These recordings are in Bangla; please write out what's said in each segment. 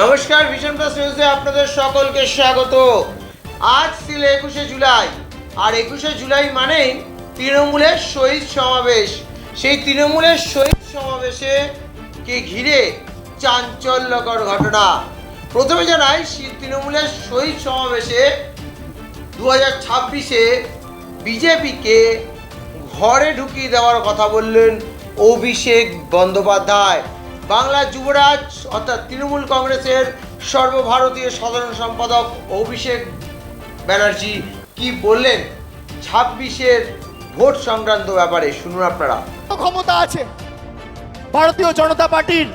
নমস্কার ভিশন প্লাস নিউজে আপনাদের সকলকে স্বাগত। আজ ছিল একুশে জুলাই, আর একুশে জুলাই মানেই তৃণমূলের শহীদ সমাবেশ। সেই তৃণমূলের শহীদ সমাবেশে কে ঘিরে চাঞ্চল্যকর ঘটনা। প্রথমে জানাই তৃণমূলের শহীদ সমাবেশে দু হাজার ছাব্বিশে বিজেপিকে ঘরে ঢুকিয়ে দেওয়ার কথা বললেন অভিষেক বন্দ্যোপাধ্যায়। বাংলা যুবরাজ অর্থাৎ তৃণমূল কংগ্রেসের সর্বভারতীয় সাধারণ সম্পাদক অভিষেক ব্যানার্জি কি বললেন? ছাব্বিশের ভোট সংক্রান্ত ব্যাপারে শুনুন আপনারা। ক্ষমতা আছে। ভারতীয় জনতা পার্টির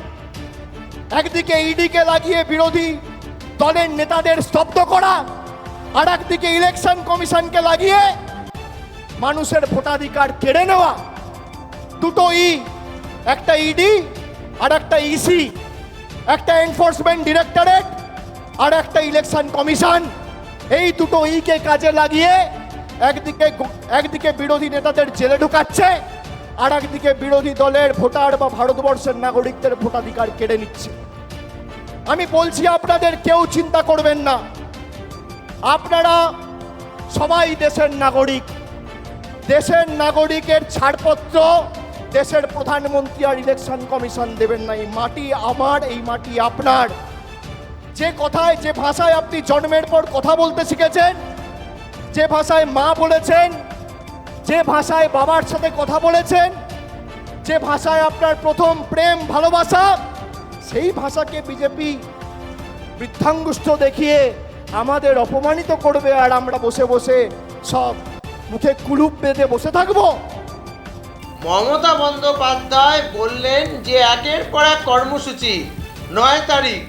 একদিকে ইডিকে লাগিয়ে বিরোধী দলের নেতাদের স্তব্ধ করা আর একদিকে ইলেকশন কমিশনকে লাগিয়ে মানুষের ভোটাধিকার কেড়ে নেওয়া। দুটো ই, একটা ইডি আর একটা ইসি একটা এনফোর্সমেন্ট ডিরেক্টরেট আর একটা ইলেকশন কমিশন এই দুটো ইকে কাজে লাগিয়ে একদিকে একদিকে বিরোধী নেতাদের জেলে ঢুকাচ্ছে, আর একদিকে বিরোধী দলের ভোটার বা ভারতবর্ষের নাগরিকদের ভোটাধিকার কেড়ে নিচ্ছে। আমি বলছি, আপনাদের কেউ চিন্তা করবেন না। আপনারা সবাই দেশের নাগরিক। দেশের নাগরিকের ছাড়পত্র দেশের প্রধানমন্ত্রী আর ইলেকশন কমিশন দেবেন না। এই মাটি আমার, এই মাটি আপনার। যে কথায়, যে ভাষায় আপনি জন্মের পর কথা বলতে শিখেছেন, যে ভাষায় মা বলেছেন, যে ভাষায় বাবার সাথে কথা বলেছেন, যে ভাষায় আপনার প্রথম প্রেম, ভালোবাসা, সেই ভাষাকে বিজেপি বৃদ্ধাঙ্গুষ্ঠ দেখিয়ে আমাদের অপমানিত করবে আর আমরা বসে বসে সব মুখে কুলুপ বেঁধে বসে থাকব। মমতা বন্দ্যোপাধ্যায় বললেন যে একের পর এক কর্মসূচি, নয় তারিখ,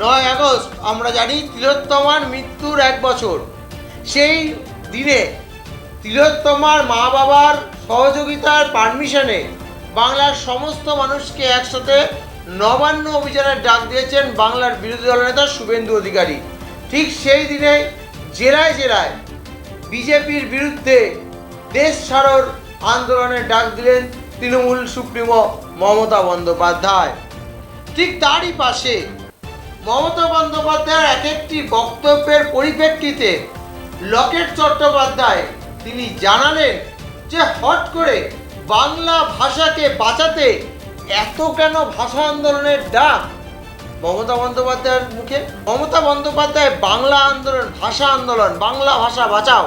নয় আগস্ট, আমরা জানি তিলোত্তমার মৃত্যুর এক বছর। সেই দিনে তিলোত্তমার মা বাবার সহযোগিতার পারমিশনে বাংলার সমস্ত মানুষকে একসাথে নবান্ন অভিযানের ডাক দিয়েছেন বাংলার বিরোধী দলনেতা শুভেন্দু অধিকারী। ঠিক সেই দিনে জেলায় জেলায় বিজেপির বিরুদ্ধে দেশ ছাড়র আন্দোলনের ডাক দিলেন তৃণমূল সুপ্রিমো মমতা বন্দ্যোপাধ্যায়। ঠিক তারই পাশে মমতা বন্দ্যোপাধ্যায়ের এক একটি বক্তব্যের পরিপ্রেক্ষিতে লকেট চট্টোপাধ্যায় তিনি জানালেন যে হট করে বাংলা ভাষাকে বাঁচাতে এত কেন ভাষা আন্দোলনের ডাক? মমতা বন্দ্যোপাধ্যায়ের মুখে? মমতা বন্দ্যোপাধ্যায় বাংলা আন্দোলন, ভাষা আন্দোলন, বাংলা ভাষা বাঁচাও।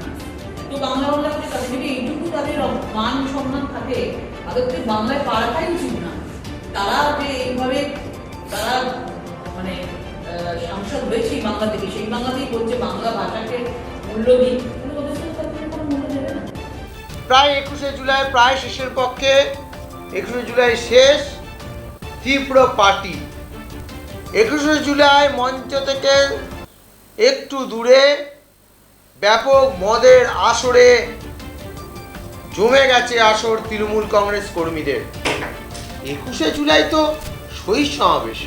তো বাংলা বাংলা করে তাদের যদি এইটুকু তাদের মান সম্মান থাকে তাদেরকে বাংলায় পাঠাই উচিত না। তারা যে এইভাবে, তারা মানে সাংসদ হয়েছে এই বাংলা থেকে, সেই বাংলাতেই বলছে বাংলা ভাষাকে মূল্য দিই তাহলে ওদের সাথে তাদের কোনো মূল্য দেবে না। প্রায় একুশে জুলাই, প্রায় শেষের পক্ষে, একুশে জুলাই শেষ, তীব্র পার্টি। একুশে জুলাই মঞ্চ থেকে একটু দূরে ব্যাপক মদের আসরে জমে গেছে আসর তৃণমূল কংগ্রেস কর্মীদের। একুশে জুলাই তো শহীদ সমাবেশ।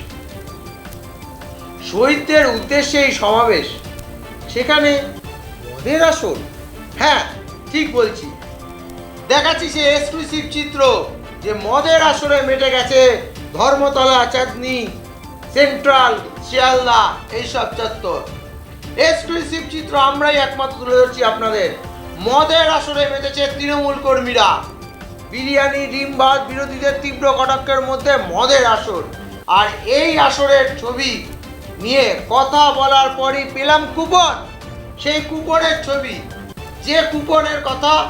শহীদদের উদ্দেশ্যে এই সমাবেশ। সেখানে মদের আসর? হ্যাঁ ঠিক বলছি। দেখাচ্ছি সে এক্সক্লুসিভ চিত্র যে মদের আসরে মেটে গেছে ধর্মতলা, চাঁদনি সেন্ট্রাল শিয়ালদা, এইসব চত্বর। এক্সক্লুসিভ চিত্র আমরাই একমাত্র তুলে ধরছি আপনাদের। মদের আসরে মেতেছে তৃণমূল কর্মীরা। বিরিয়ানি, ডিম ভাত বিরোধীদের তীব্র কটাক্ষের মধ্যে মদের আসর। আর এই আসরের ছবি নিয়ে কথা বলার পরই পেলাম কুপন। সেই কুপনের ছবি। যে কুপনের কথা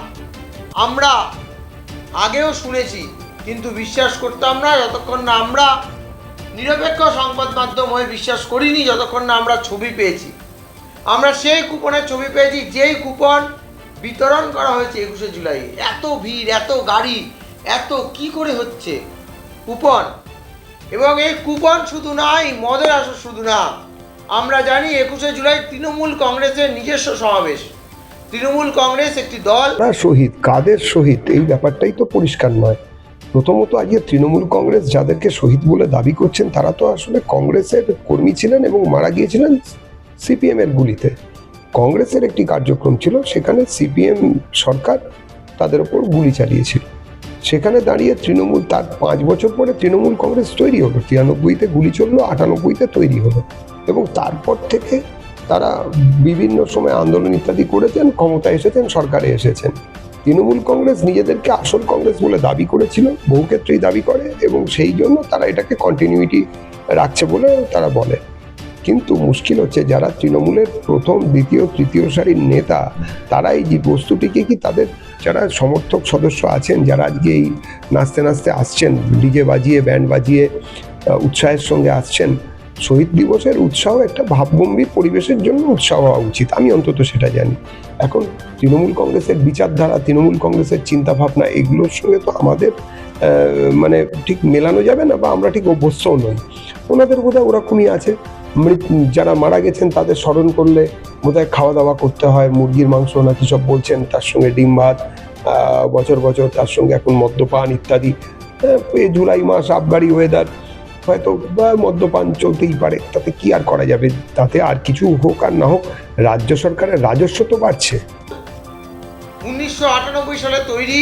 আমরা আগেও শুনেছি, কিন্তু বিশ্বাস করতাম না, যতক্ষণ না আমরা নিরপেক্ষ সংবাদ মাধ্যম হয়ে বিশ্বাস করিনি, যতক্ষণ না আমরা ছবি পেয়েছি। আমরা সেই কুপনের ছবি পেয়েছি, যেই কুপন বিতরণ করা হয়েছে একুশে জুলাই। এত ভিড়, এত গাড়ি, এত কি করে হচ্ছে কুপন? এবং এই কুপন শুধু নয় মদের আসর শুধু না। আমরা জানি একুশে জুলাই তৃণমূল কংগ্রেসের নিজস্ব সমাবেশ। তৃণমূল কংগ্রেস একটি দল। শহীদ, কাদের শহীদ? এই ব্যাপারটাই তো পরিষ্কার নয়। প্রথমত আজকে তৃণমূল কংগ্রেস যাদেরকে শহীদ বলে দাবি করছেন, তারা তো আসলে কংগ্রেসের কর্মী ছিলেন এবং মারা গিয়েছিলেন সিপিএম এর গুলিতে। কংগ্রেসের একটি কার্যক্রম ছিল, সেখানে সিপিএম সরকার তাদের ওপর গুলি চালিয়েছিল। সেখানে দাঁড়িয়ে তৃণমূল তার পাঁচ বছর পরে তৃণমূল কংগ্রেস তৈরি হলো। তিরানব্বইতে গুলি চলল, আটানব্বইতে তৈরি হলো। এবং তারপর থেকে তারা বিভিন্ন সময় আন্দোলন ইত্যাদি করেছেন, ক্ষমতায় এসেছেন, সরকারে এসেছেন। তৃণমূল কংগ্রেস নিজেদেরকে আসল কংগ্রেস বলে দাবি করেছিল, বহু ক্ষেত্রেই দাবি করে, এবং সেই জন্য তারা এটাকে কন্টিনিউটি রাখছে বলে তারা বলে। কিন্তু মুশকিল হচ্ছে যারা তৃণমূলের প্রথম, দ্বিতীয়, তৃতীয় সারির নেতা তারা এই যে বস্তুটিকে কি তাদের যারা সমর্থক সদস্য আছেন, যারা আজকে এই নাচতে নাচতে আসছেন, ডিজে বাজিয়ে, ব্যান্ড বাজিয়ে উৎসাহের সঙ্গে আসছেন, শহীদ দিবসের উৎসাহ একটা ভাবগম্ভীর পরিবেশের জন্য উৎসাহ হওয়া উচিত। আমি অন্তত সেটা জানি। এখন তৃণমূল কংগ্রেসের বিচারধারা, তৃণমূল কংগ্রেসের চিন্তাভাবনা, এগুলোর সঙ্গে তো আমাদের মানে ঠিক মেলানো যাবে না বা আমরা ঠিক অভ্যস্তও নই। ওনাদের বোধহয় ওরকমই আছে। যারা মারা গেছেন তাদের স্মরণ করলে বোধহয় খাওয়া দাওয়া করতে হয়, মুরগির মাংস না কি সব বলছেন, তার সঙ্গে ডিম ভাত বছর বছর তার সঙ্গে এখন মদ্যপান ইত্যাদি। এই জুলাই মাস আবগারি ওয়েদার হয়তো মদ্যপান চলতেই পারে, তাতে কি আর করা যাবে? তাতে আর কিছু হোক আর না হোক, রাজ্য সরকারের রাজস্ব তো বাড়ছে। উনিশশো আটানব্বই সালে তৈরি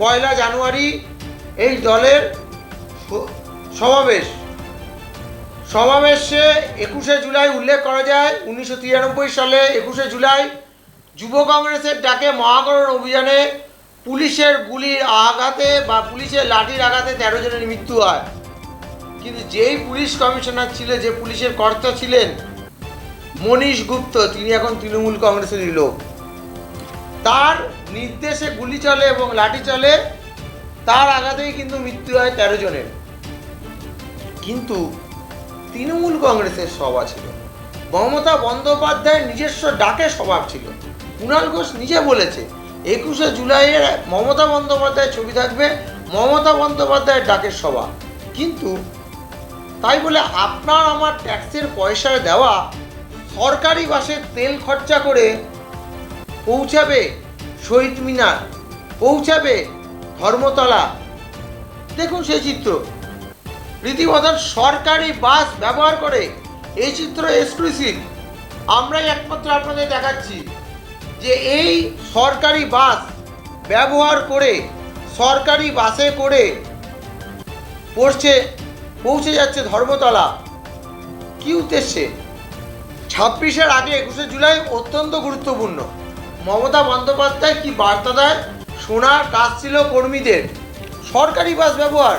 পয়লা জানুয়ারি এই দলের সমাবেশ। সমাবেশে একুশে জুলাই উল্লেখ করা যায়, উনিশশো তিরানব্বই সালে একুশে জুলাই যুব কংগ্রেসের ডাকে মহাকরণ অভিযানে পুলিশের গুলির আঘাতে বা পুলিশের লাঠির আঘাতে তেরো জনের মৃত্যু হয়। কিন্তু যেই পুলিশ কমিশনার ছিলেন, যে পুলিশের কর্তা ছিলেন, মনীষ গুপ্ত, তিনি এখন তৃণমূল কংগ্রেসেরই লোক। তার নির্দেশে গুলি চলে এবং লাঠি চলে, তার আঘাতেই কিন্তু মৃত্যু হয় তেরো জনের। কিন্তু তৃণমূল কংগ্রেসের সভা ছিল। মমতা বন্দ্যোপাধ্যায়ের নিজস্ব ডাকে স্বভাব ছিল। কুণাল ঘোষ নিজে বলেছে, একুশে জুলাইয়ের মমতা বন্দ্যোপাধ্যায়ের ছবি থাকবে মমতা বন্দ্যোপাধ্যায়ের ডাকের সভা। কিন্তু তাই বলে আপনার আমার ট্যাক্সের পয়সায় দেওয়া সরকারি বাসে তেল খরচা করে পৌঁছাবে শহীদ মিনার, পৌঁছাবে ধর্মতলা। দেখুন সেই চিত্র। রীতিমতো সরকারি বাস ব্যবহার করে এই চিত্র এক্সক্লুসিভ আমরাই একমাত্র আপনাদের দেখাচ্ছি যে এই সরকারি বাস ব্যবহার করে, সরকারি বাসে করে পড়ছে, পৌঁছে যাচ্ছে ধর্মতলা। কি উদ্দেশ্যে? ছাব্বিশের আগে একুশে জুলাই অত্যন্ত গুরুত্বপূর্ণ। মমতা বন্দ্যোপাধ্যায় কি বার্তা দেয়? শোনার কাজ ছিল কর্মীদের। সরকারি বাস ব্যবহার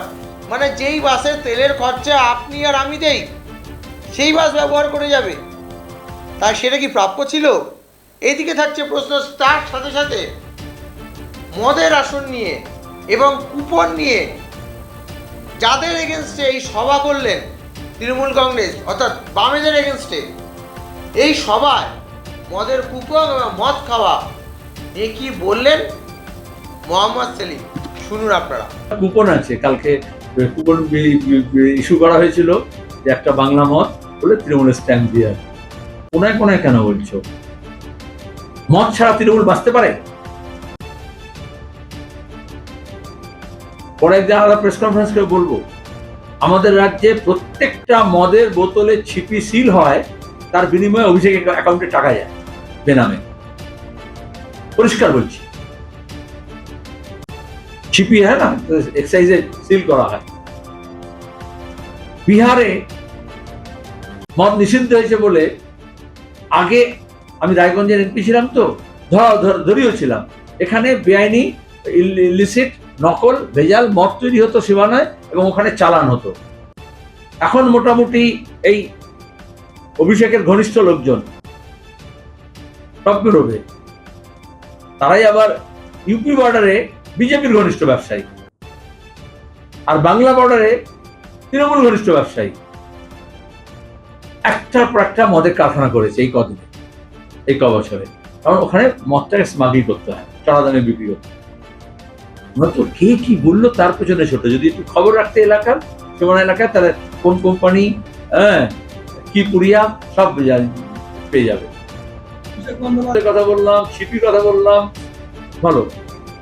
মানে যেই বাসে তেলের খরচা আপনি আর আমি দেই, সেই বাস ব্যবহার করে যাবে। তাই সেটা কি প্রাপ্য ছিল? এইদিকে থাকছে প্রশ্ন তার সাথে সাথে। মদের আসন নিয়ে এবং কুপন নিয়ে যাদের এগেনস্টে এই সভা করলেন তৃণমূল কংগ্রেস, অর্থাৎ বামেদের এগেনস্টে এই সভায় মদের কুপন এবং মদ খাওয়া এ কি বললেন? মোহাম্মদ সেলিম, শুনুন আপনারা। কুপন আছে, কালকে ইস্যু করা হয়েছিল যে একটা বাংলা মত বলে তৃণমূলের স্ট্যাম্প দিয়ে আছে। কোনায় কোনায় কেন বলছো? মদ ছাড়া তৃণমূল বাঁচতে পারে? পরে একদিন আলাদা প্রেস কনফারেন্স করে বলব, আমাদের রাজ্যে প্রত্যেকটা মদের বোতলে ছিপি সিল হয়, তার বিনিময়ে অভিষেক অ্যাকাউন্টে টাকা যায়, বেনামে। পরিষ্কার বলছি। ছিপি হয় না এক্সাইজে সিল করা হয় বিহারে মদ নিষিদ্ধ হয়েছে বলে আগে আমি রায়গঞ্জের এমপি ছিলাম তো, ধরা, ধর- ধরিও ছিলাম। এখানে বেআইনি ইলিসিট নকল, ভেজাল, মদ তৈরি হতো সীমানায় এবং ওখানে চালান হতো। এখন মোটামুটি এই অভিষেকের ঘনিষ্ঠ লোকজন, টপ তারাই আবার ইউপি বর্ডারে বিজেপির ঘনিষ্ঠ ব্যবসায়ী। আর বাংলা বর্ডারে তৃণমূল ঘনিষ্ঠ ব্যবসায়ী। একটার পর একটা মদের কারখানা করেছে এই কদিনে এই ক বছরে কারণ ওখানে মদটাকে স্মাগলিং করতে হয় চড়া দামে বিক্রি করতে। নয়তো কে কি বলল তার পেছনে ছোট। যদি একটু খবর রাখতে এলাকার সীমানা এলাকায় তাহলে কোন কোম্পানি হ্যাঁ কি পুড়িয়া সব পেয়ে যাবে। কথা বললাম সিপি কথা বললাম ভালো।